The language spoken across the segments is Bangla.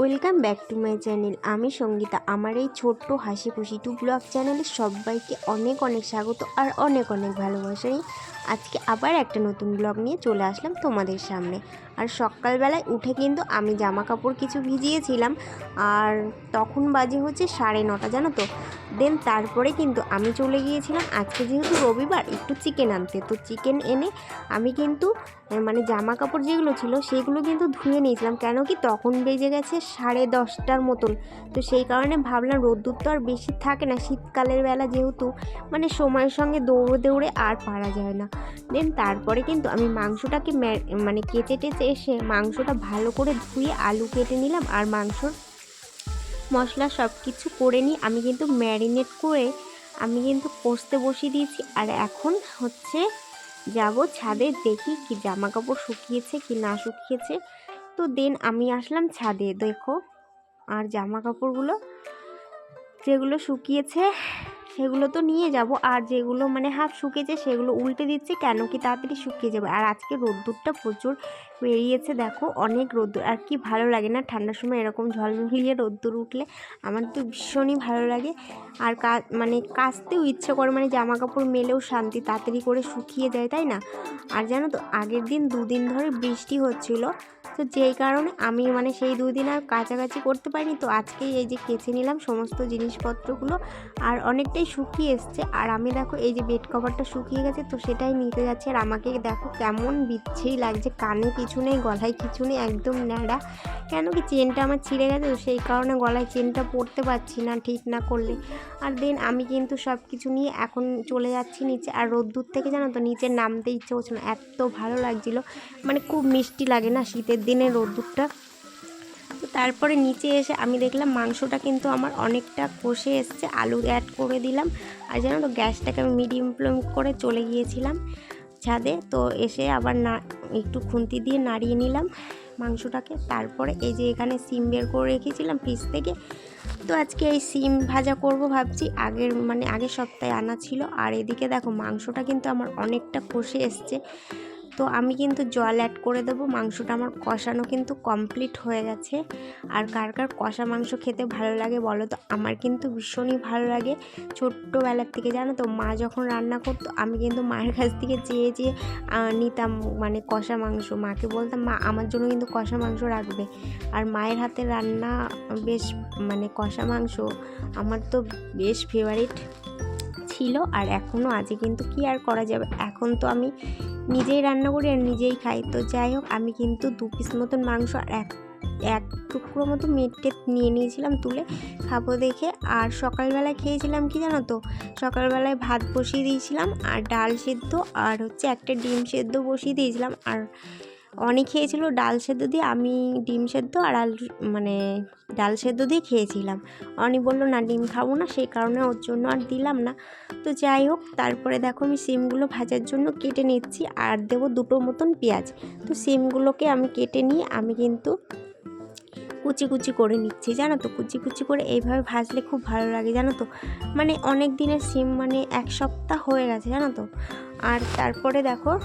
Welcome back to my channel আমি সঙ্গীতা। আমার এই ছোট্ট হাসি খুশি টু ব্লগ চ্যানেলে সবাইকে অনেক অনেক স্বাগত আর অনেক অনেক ভালোবাসাই আজকে আবার একটা নতুন ব্লগ নিয়ে চলে আসলাম তোমাদের সামনে। আর সকালবেলায় উঠে কিন্তু আমি জামা কাপড় কিছু ভিজিয়েছিলাম। আর তখন বাজে হচ্ছে সাড়ে নটা, জানো তো? দেন তারপরে কিন্তু আমি চলে গিয়েছিলাম। আজকে যেহেতু রবিবার, একটু চিকেন আনতে। তো চিকেন এনে আমি কিন্তু মানে জামা কাপড় যেগুলো ছিল, সেগুলো কিন্তু ধুয়ে নিয়েছিলাম। কেন কি তখন বেজে গেছে সাড়ে দশটার মতন। তো সেই কারণে ভাবলাম রোদ্দুর তো আর বেশি থাকে না। শীতকালের বেলা যেহেতু মানে সময়ের সঙ্গে দৌড়ে দৌড়ে আর পারা যায় না। দেন তারপরে কিন্তু আমি মাংসটাকে মানে কেটে টেচে এসে মাংসটা ভালো করে ধুয়ে আলু কেটে নিলাম। আর মাংসর মশলা সব কিছু করে নিই। আমি কিন্তু ম্যারিনেট করে আমি কিন্তু কষতে বসিয়ে দিয়েছি। আর এখন হচ্ছে যাব ছাদে দেখি কি জামা কাপড় শুকিয়েছে কি না শুকিয়েছে। তো দেন আমি আসলাম ছাদে, দেখো। আর জামা কাপড়গুলো যেগুলো শুকিয়েছে সেগুলো তো নিয়ে যাব। আর যেগুলো মানে হাফ শুকিয়েছে সেগুলো উল্টে দিচ্ছে। কেন কি তাড়াতাড়ি শুকিয়ে যাবে। আর আজকে রোদ্দুরটা প্রচুর বেরিয়েছে দেখো, অনেক রোদ্দুর। আর কি ভালো লাগে না ঠান্ডার সময় এরকম ঝলমলিয়ে রোদ্দুর উঠলে? আমার তো ভীষণই ভালো লাগে। আর মানে কাচতেও ইচ্ছে করে মানে জামা কাপড় মেলেও শান্তি তাড়াতাড়ি করে শুকিয়ে যায়, তাই না? আর জানো তো, আগের দিন দুদিন ধরে বৃষ্টি হচ্ছিল। তো যেই কারণে আমি মানে সেই দুদিন আর কাছাকাছি করতে পারিনি। তো আজকেই এই যে কেচে নিলাম সমস্ত জিনিসপত্রগুলো। আর অনেকটাই শুকিয়ে এসছে। আর আমি দেখো, এই যে বেড কভারটা শুকিয়ে গেছে, তো সেটাই নিতে যাচ্ছি। আর আমাকে দেখো কেমন বিচ্ছেই লাগছে, কানে কিছু নেই, গলায় কিছু নেই, একদম ন্যাড়া। কেন কি চেনটা আমার ছিঁড়ে গেছে, তো সেই কারণে গলায় চেনটা পরতে পারছি না ঠিক না করলে। আর দেন আমি কিন্তু সব কিছু নিয়ে এখন চলে যাচ্ছি নিচে। আর রোদ্দুর থেকে জানো তো, নিচে নামতে ইচ্ছে করছে না, এত ভালো লাগছিল। মানে খুব মিষ্টি লাগে না শীতের দিনে রোদ্দুরটা। তারপরে নিচে এসে আমি দেখলাম মাংসটা কিন্তু আমার অনেকটা কষে এসছে, আলু অ্যাড করে দিলাম। আর জানো তো, গ্যাসটাকে আমি মিডিয়াম ফ্লেম করে চলে গিয়েছিলাম ছাদে। তো এসে আবার না, একটু খুন্তি দিয়ে নাড়িয়ে নিলাম মাংসটাকে। তারপরে এই যে এখানে সিম বের করে রেখেছিলাম ফ্রিজ থেকে। তো আজকে এই সিম ভাজা করব ভাবছি। আগের মানে আগের সপ্তাহে আনা ছিল। আর এদিকে দেখো, মাংসটা কিন্তু আমার অনেকটা কষে এসছে। তো আমি কিন্তু জল অ্যাড করে দেবো। মাংসটা আমার কষানো কিন্তু কমপ্লিট হয়ে গেছে। আর কার কার কষা মাংস খেতে ভালো লাগে বলো তো? আমার কিন্তু ভীষণই ভালো লাগে। ছোট্টবেলার থেকে জানো তো, মা যখন রান্না করতো, আমি কিন্তু মায়ের কাছ থেকে চেয়ে চেয়ে নিতাম মানে কষা মাংস। মাকে বলতাম, মা, আমার জন্য কিন্তু কষা মাংস রাখবে। আর মায়ের হাতে রান্না বেশ মানে কষা মাংস, আমার তো বেশ ফেভারিট ছিল আর এখনও আছে, কিন্তু কি আর করা যাবে? এখন তো আমি নিজেই রান্না করি আর নিজেই খাই। তো যাই হোক, আমি কিন্তু দু পিস মতন মাংস আর এক এক টুকরো মতো মেটে নিয়ে নিয়েছিলাম তুলে খাব দেখে। আর সকালবেলায় খেয়েছিলাম কি জানো তো? সকালবেলায় ভাত বসিয়ে দিয়েছিলাম আর ডাল সেদ্ধ আর হচ্ছে একটা ডিম সেদ্ধ বসিয়ে দিয়েছিলাম। আর অনেক খেয়েছিল, ডাল সেদ্ধ দিয়ে আমি ডিম সেদ্ধ আর আলু মানে ডাল সেদ্ধ দিয়ে খেয়েছিলাম। অনি বলল, না, ডিম খাব না, সেই কারণে ওর জন্য আর দিলাম না। তো যাই হোক, তারপরে দেখো আমি সিমগুলো ভাজার জন্য কেটে নিচ্ছি আর দেবো দুটো মতন পেঁয়াজ। তো সিমগুলোকে আমি কেটে নিয়ে আমি কিন্তু কুচি কুচি করে নিচ্ছি, জানো তো? কুচি কুচি করে এইভাবে ভাজলে খুব ভালো লাগে, জানো তো? মানে অনেক দিনের সিম মানে এক সপ্তাহ হয়ে গেছে, জানো তো? আর তারপরে দেখো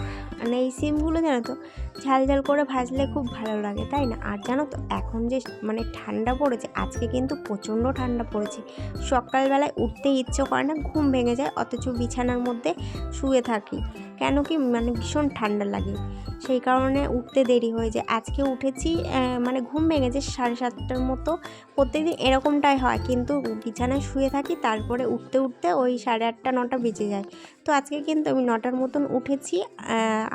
মানে এই সিমগুলো জানো তো, ঝাল ঝাল করে ভাজলে খুব ভালো লাগে, তাই না? আর জানো তো, এখন যে মানে ঠান্ডা পড়েছে, আজকে কিন্তু প্রচণ্ড ঠান্ডা পড়েছে। সকালবেলায় উঠতে ইচ্ছে করে না, ঘুম ভেঙে যায়, অথচ বিছানার মধ্যে শুয়ে থাকি। কেন কি মানে ভীষণ ঠান্ডা লাগে। সেই কারণে উঠতে দেরি হয়ে যায়। আজকে উঠেছি মানে ঘুম ভেঙেছে সাড়ে সাতটার মতো। প্রত্যেকদিন এরকমটাই হয়। কিন্তু বিছানায় শুয়ে থাকি, তারপরে উঠতে উঠতে ওই সাড়ে আটটা, নটা বেজে যায়। তো আজকে কিন্তু আমি নটার মতন উঠেছি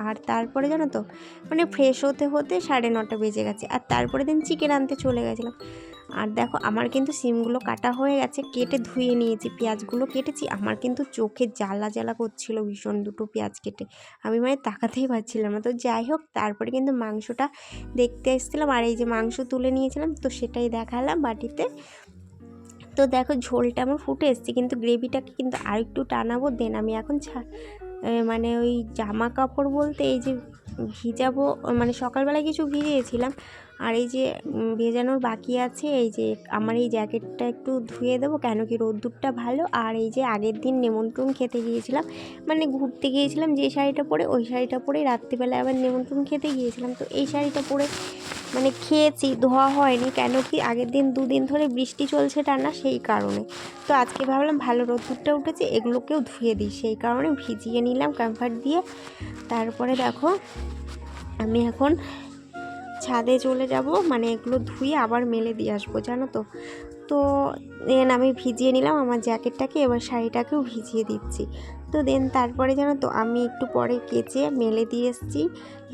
আর তারপরে জানো তো মানে ফ্রেশ হতে হতে সাড়ে নটা বেজে গেছে। আর তারপরে দিন চিকেন আনতে চলে গেছিলাম। আর দেখো, আমার কিন্তু সিমগুলো কাটা হয়ে গেছে, কেটে ধুয়ে নিয়েছি। পেঁয়াজগুলো কেটেছি, আমার কিন্তু চোখে জ্বালা জ্বালা করছিল ভীষণ দুটো পেঁয়াজ কেটে। আমি মানে তাকাতেই পারছিলাম না। তো যাই হোক, তারপরে কিন্তু মাংসটা দেখতে এসেছিলাম। আর এই যে মাংস তুলে নিয়েছিলাম, তো সেটাই দেখালাম বাটিতে। তো দেখো, ঝোলটা আমার ফুটে এসছে, কিন্তু গ্রেভিটাকে কিন্তু আর একটু টানাবো, দেন আমি এখন মানে ওই জামা কাপড় বলতে এই যে ভিজাবো মানে সকালবেলা কিছু ভিজিয়েছিলাম। আর এই যে ভেজানোর বাকি আছে, এই যে আমার এই জ্যাকেটটা একটু ধুয়ে দেবো কেন কি রোদ্দুরটা ভালো। আর এই যে আগের দিন নেমন্ত্রণ খেতে গিয়েছিলাম মানে ঘুরতে গিয়েছিলাম যে শাড়িটা পরে, ওই শাড়িটা পরে রাত্রিবেলায় আবার নেমন্ত্রণ খেতে গিয়েছিলাম। তো এই শাড়িটা পরে মানে খেয়েছি, ধোয়া হয়নি। কেন কি আগের দিন দুদিন ধরে বৃষ্টি চলছে টানা সেই কারণে। তো আজকে ভাবলাম ভালো রোদ্দুরটা উঠেছে, এগুলোকেও ধুয়ে দিই। সেই কারণে ভিজিয়ে নিলাম কমফার্ট দিয়ে। তারপরে দেখো, আমি এখন ছাদে চলে যাব। মানে এগুলো ধুয়ে আবার মেলে দিয়ে আসব, জানো তো। তো দেন আমি ভিজিয়ে নিলাম আমার জ্যাকেটটাকে এবার শাড়িটাকেও ভিজিয়ে দিচ্ছি। তো দেন তারপরে জানো তো আমি একটু পরে কেচে মেলে দিয়ে এসেছি।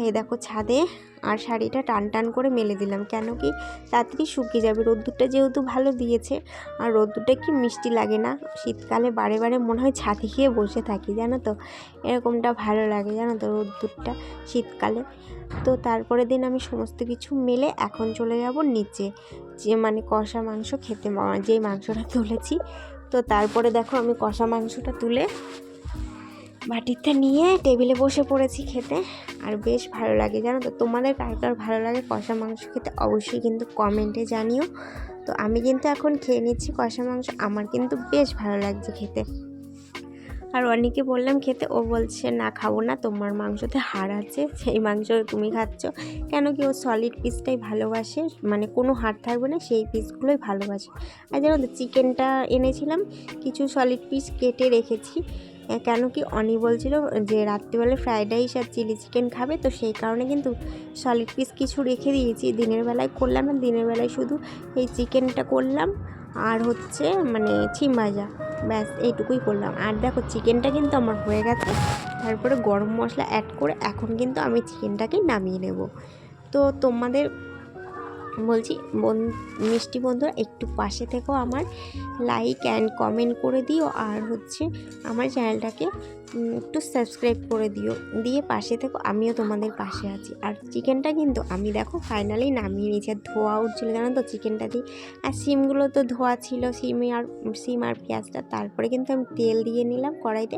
এই দেখো ছাদে আর শাড়িটা টান টান করে মেলে দিলাম। কেন কি তাড়াতাড়ি শুকিয়ে যাবে। রোদ্দুরটা যেহেতু ভালো দিয়েছে আর রোদ্দুরটা কি মিষ্টি লাগে না, শীতকালে বারে বারে মনে হয় ছাতি খেয়ে বসে থাকি, জানো তো? এরকমটা ভালো লাগে জানো তো রোদ্দুরটা শীতকালে। তো তারপরে দিন আমি সমস্ত কিছু মেলে এখন চলে যাব নিচে। যে মানে কষা মাংস খেতে যেই মাংসটা তুলেছি। তো তারপরে দেখো আমি কষা মাংসটা তুলে বাটিতে নিয়ে টেবিলে বসে পড়েছি খেতে। আর বেশ ভালো লাগে, জানো তো? তোমাদের কার কার ভালো লাগে কষা মাংস খেতে অবশ্যই কিন্তু কমেন্টে জানিও। তো আমি কিন্তু এখন খেয়ে নিচ্ছি কষা মাংস, আমার কিন্তু বেশ ভালো লাগছে খেতে। আর অনেকে বললাম খেতে, ও বলছে, না, খাব না, তোমার মাংসতে হাড় আছে, সেই মাংস তুমি খাচ্ছ। কেন কি ও সলিড পিসটাই ভালোবাসে মানে কোনো হাড় থাকবে না, সেই পিসগুলোই ভালোবাসে। আর তো চিকেনটা এনেছিলাম, কিছু সলিড পিস কেটে রেখেছি। কেন কি অনি বলছিল যে রাত্রিবেলা ফ্রাইড রাইস আর চিলি চিকেন খাবে? তো সেই কারণে কিন্তু সলিড পিস কিছু রেখে দিয়েছি। দিনের বেলায় করলাম না দিনের বেলায় শুধু এই চিকেনটা করলাম আর হচ্ছে মানে ছিম ব্যাস, এইটুকুই করলাম। আর দেখো চিকেনটা কিন্তু আমার হয়ে গেছে। তারপরে গরম মশলা অ্যাড করে এখন কিন্তু আমি চিকেনটাকে নামিয়ে নেব। তো তোমাদের বলছি মিষ্টি বন্ধুরা, একটু পাশে থেকেও আমার। লাইক অ্যান্ড কমেন্ট করে দিও। আর হচ্ছে আমার চ্যানেলটাকে একটু সাবস্ক্রাইব করে দিও। দিয়ে পাশে থেকো, আমিও তোমাদের পাশে আছি। আর চিকেনটা কিন্তু আমি দেখো ফাইনালি নামিয়ে নিয়েছি। আর ধোয়া উঠছিলো জানো তো চিকেনটা দিয়ে। আর সিমগুলো তো ধোয়া ছিল, সিমে আর, সিম আর পেঁয়াজটা। তারপরে কিন্তু আমি তেল দিয়ে নিলাম কড়াইতে।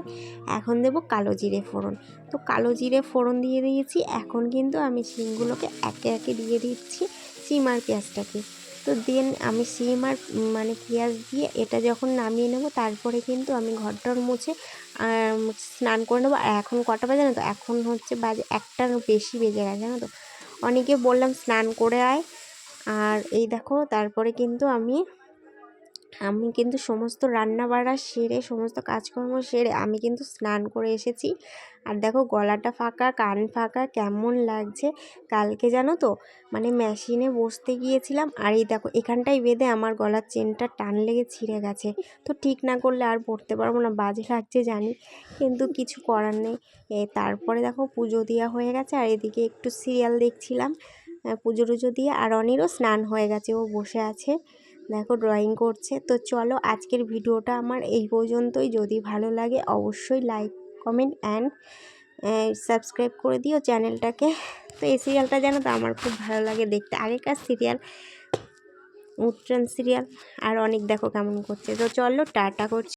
এখন দেবো কালো জিরে ফোড়ন। তো কালো জিরে ফোড়ন দিয়ে দিয়েছি। এখন কিন্তু আমি সিমগুলোকে একে একে দিয়ে দিচ্ছি। সিম আর পেঁয়াজটাকে। তো দেন আমি সিম আর মানে পেঁয়াজ দিয়ে এটা যখন নামিয়ে নেব, তারপরে কিন্তু আমি ঘরটর মুছে স্নান করে নেব। আর এখন কটা বাজে না তো? এখন হচ্ছে বাজে একটার বেশি বেজে গেছে, জানো তো? অনেকে বললাম স্নান করে আয়। আর এই দেখো, তারপরে কিন্তু আমি আমি কিন্তু সমস্ত রান্না বাড়া সেরে, সমস্ত কাজকর্ম সেরে আমি কিন্তু স্নান করে এসেছি। আর দেখো গলাটা ফাঁকা, কান ফাঁকা, কেমন লাগছে কালকে জানো তো? মানে মেশিনে বসতে গিয়েছিলাম আর এই দেখো এখানটাই বেঁধে আমার গলার চেনটা টান লেগে ছিঁড়ে গেছে। তো ঠিক না করলে আর পড়তে পারব না, বাজে লাগছে জানি, কিন্তু কিছু করার নেই। তারপরে দেখো পুজো দেওয়া হয়ে গেছে আর এদিকে একটু সিরিয়াল দেখছিলাম পুজো টুজো দিয়ে আর অনিরও স্নান হয়ে গেছে, ও বসে আছে। দেখো ড্রয়িং করছে। তো চলো আজকের ভিডিওটা আমার এই পর্যন্তই। যদি ভালো লাগে অবশ্যই লাইক কমেন্ট অ্যান্ড সাবস্ক্রাইব করে দিও চ্যানেলটাকে তো এই সিরিয়ালটা জানো তো আমার খুব ভালো লাগে দেখতে। আগেকার সিরিয়াল উত্তরায়ণ সিরিয়াল আর অনেক দেখো কেমন করছে। তো চলো টাটা করছি।